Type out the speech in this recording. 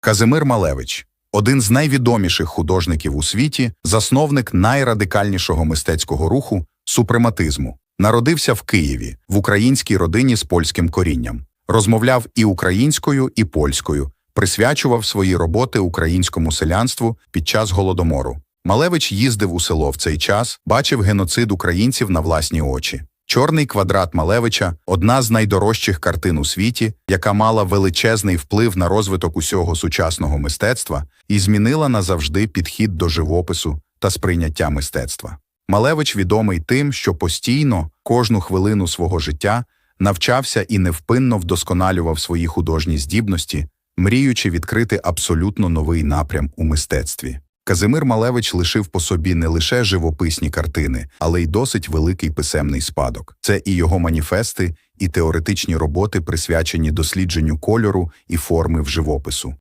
Казимир Малевич один з найвідоміших художників у світі, засновник найрадикальнішого мистецького руху супрематизму. Народився в Києві в українській родині з польським корінням. Розмовляв і українською, і польською, присвячував свої роботи українському селянству під час голодомору. Малевич їздив у село в цей час, бачив геноцид українців на власні очі. Чорний квадрат Малевича одна з найдорожчих картин у світі, яка мала величезний вплив на розвиток усього сучасного мистецтва і змінила назавжди підхід до живопису та сприйняття мистецтва. Малевич відомий тим, що постійно, кожну хвилину свого життя навчався і невпинно вдосконалював свої художні здібності, мріючи відкрити абсолютно новий напрям у мистецтві. Казимир Малевич лишив по собі не лише живописні картини, але й досить великий писемний спадок. Це і його маніфести, і теоретичні роботи, присвячені дослідженню кольору і форми в живопису.